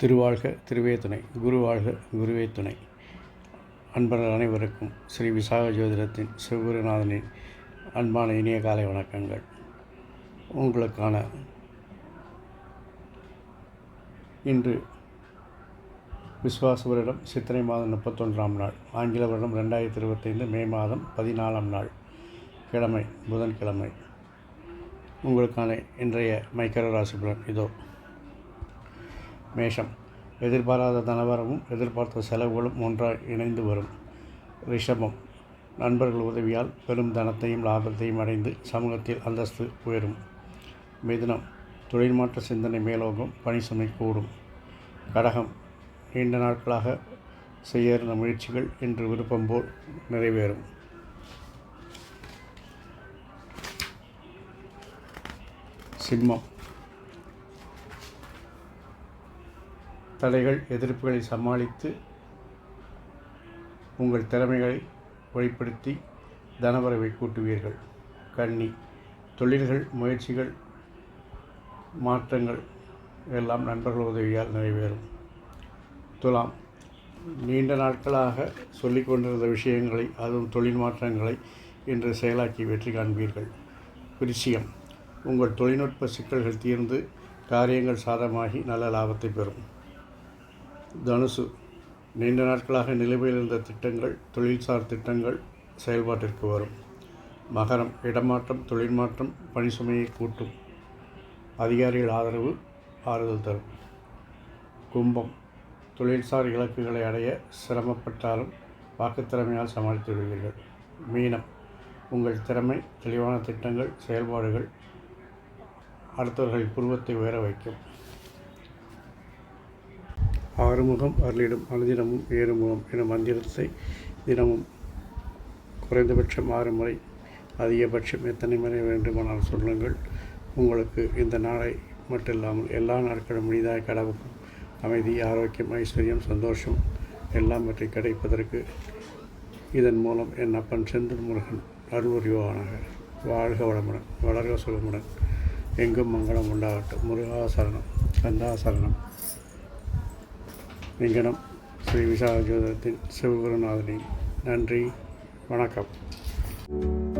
திருவாழ்க திருவே துணை குரு குருவே துணை. அன்பர்கள் அனைவருக்கும் ஸ்ரீ விசாக ஜோதிடத்தின் சிவகுருநாதனின் அன்பான இனிய காலை வணக்கங்கள். உங்களுக்கான இன்று விஸ்வாச வருடம் சித்திரை மாதம் முப்பத்தொன்றாம் நாள் ஆங்கில வருடம் ரெண்டாயிரத்தி இருபத்தைந்து மே மாதம் பதினாலாம் நாள் கிழமை புதன்கிழமை. உங்களுக்கான இன்றைய மைக்கர ராசி பலன் இதோ. மேஷம் எதிர்பாராத தனவரமும் எதிர்பார்த்த செலவுகளும் ஒன்றாக இணைந்து வரும். ரிஷபம் நண்பர்கள் உதவியால் பெரும் தனத்தையும் லாபத்தையும் அடைந்து சமூகத்தில் அந்தஸ்து உயரும். மிதுனம் தொழில் மாற்ற சிந்தனை மேலோகம் பணி சுமை கூடும். கடகம் நீண்ட நாட்களாக செய்ய இருந்த முயற்சிகள் இன்று விருப்பம் போல் நிறைவேறும். சிம்மம். தடைகள் எதிர்ப்புகளை சமாளித்து உங்கள் திறமைகளை வெளிப்படுத்தி தனவரவை கூட்டுவீர்கள். கன்னி தொழில்கள் முயற்சிகள் மாற்றங்கள் எல்லாம் நண்பர்கள் உதவியால் நிறைவேறும். துலாம் நீண்ட நாட்களாக சொல்லிக் கொண்டிருந்த விஷயங்களை அதுவும் தொழில் மாற்றங்களை இன்று செயலாக்கி வெற்றி காண்பீர்கள். விருச்சியம் உங்கள் தொழில்நுட்ப சிக்கல்கள் தீர்ந்து காரியங்கள் சாதமாகி நல்ல லாபத்தை பெறும். தனுசு நீண்ட நாட்களாக நிலுவையில் இருந்த திட்டங்கள் தொழில்சார் திட்டங்கள் செயல்பாட்டிற்கு வரும். மகரம் இடமாற்றம் தொழில் மாற்றம் பணி சுமையை கூட்டும். அதிகாரிகள் ஆதரவு ஆறுதல் தரும். கும்பம் தொழில்சார் இலக்குகளை அடைய சிரமப்பட்டாலும் வாக்குத்திறமையால் சமாளித்து விடுவீர்கள். மீனம். உங்கள் திறமை தெளிவான திட்டங்கள் செயல்பாடுகள் அடுத்தவர்களின் புருவத்தை உயர வைக்கும். ஆறுமுகம் அருளிடும் அனுதினமும் ஏறுமுகம் எனும் மந்திரத்தை தினமும் குறைந்தபட்சம் ஆறு முறை அதிகபட்சம் எத்தனை முறை வேண்டுமானால் சொல்லுங்கள். உங்களுக்கு இந்த நாளை மட்டும் இல்லாமல் எல்லா நாட்களும் முடிதாய் கடவுக்கும் அமைதி ஆரோக்கியம் ஐஸ்வர்யம் சந்தோஷம் எல்லாம் பற்றி கிடைப்பதற்கு இதன் மூலம் என் அப்பன் செந்தில் முருகன் அருள்வரிவானாக வாழ்க வளமுடன் வளர்க சுகமுடன். எங்கும் மங்களம் உண்டாகட்டும். முருகாசரணம் கந்தாசரணம் இங்கனம் ஸ்ரீ விசாக ஜோதிடத்தின் சிவகுருநாதனின் நன்றி வணக்கம்.